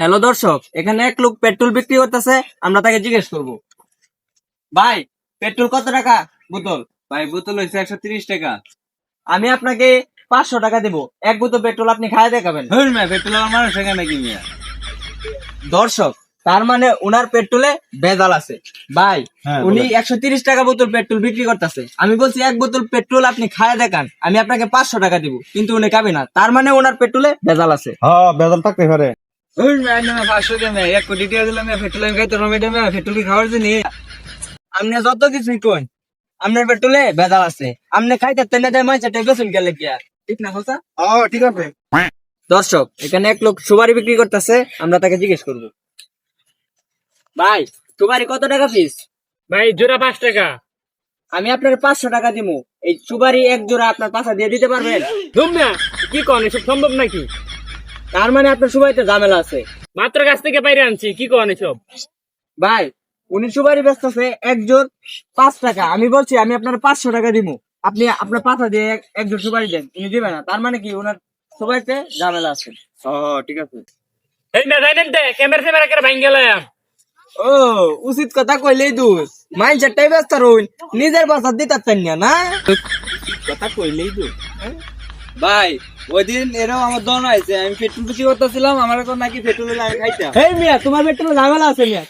Hello দর্শক এখানে এক লোক পেট্রোল বিক্রি করতেছে আমরা তাকে জিজ্ঞেস করব। ভাই পেট্রোল কত টাকা বোতল? ভাই বোতল হয়েছে একশো তিরিশ টাকা। আমি আপনাকে পাঁচশো টাকা দেবো। এক বোতল পেট্রোল আপনি খায় দেখাবেন। পেট্রোল আমার মানুষ এখানে কি দর্শক তার মানে ওনার পেট্রোলে ভেজাল আছে। ভাই হ্যাঁ, উনি। একশো তিরিশ টাকা বোতল পেট্রোল বিক্রি করতেছে। আমি বলছি এক বোতল পেট্রোল আপনি খায় দেখান আমি আপনাকে পাঁচশো টাকা দিব কিন্তু উনি খাবে না। তার মানে ওনার পেট্রোলে ভেজাল আছে। হ্যাঁ বেজাল থাকতে পারে। টাকা এক কোটি টাকা দিলাম পেট্রোল আমি খাইতে রমে পেট্রোল খাওয়ার জন্য? আপনি যত কিছুই কোন আপনার পেট্রোলে ভেজাল আছে আপনি খাইতে তেনে দেয় মাইছে টেবেছেন গেলে কি আর? ঠিক না কথা ঠিক আছে। দর্শক এখানে এক লোক সুপারি বিক্রি করতেছে আমরা তাকে জিজ্ঞেস করব। ভাই সুপারি কত টাকা পিস ভাই জোড়া পাঁচ টাকা। আমি আপনার পাঁচশো টাকা দিব এই সুপারি এক জোড়া আপনার পাশা দিয়ে দিতে পারবেন? না কি কন এসব সম্ভব নাকি? তার মানে আপনার সুপারিতে ঝামেলা আছে। মাত্র গাছ থেকে বাইরে আনছি কি কন এসব? ভাই উনি সুপারি ব্যস্ত আছে জোর পাঁচ টাকা। আমি বলছি আমি আপনার পাঁচশো টাকা দিব আপনি আপনার পাতা দিয়ে এক- এক জোর সুপারি দেন উনি দিবে না। তার মানে কি ওনার সুপারিতে ঝামেলা আছে। ঠিক আছে। এই না যাই তে ক্যামেরা ফ্যামেরা করে ভাঙ গেলাম ও উচিত কথা কইলেই ব্যস্ত নিজের বাসা দিতে না না? কথা কইলেই তো ভাই ওইদিন এরকম আমার দন আছে আমি পেট্রোল বিক্রি করতেছিলাম আমার এখন নাকি পেট্রোল আমি খাইতাম। এই মিয়া তোমার পেট্রোল ঝামেলা আছে মিয়া।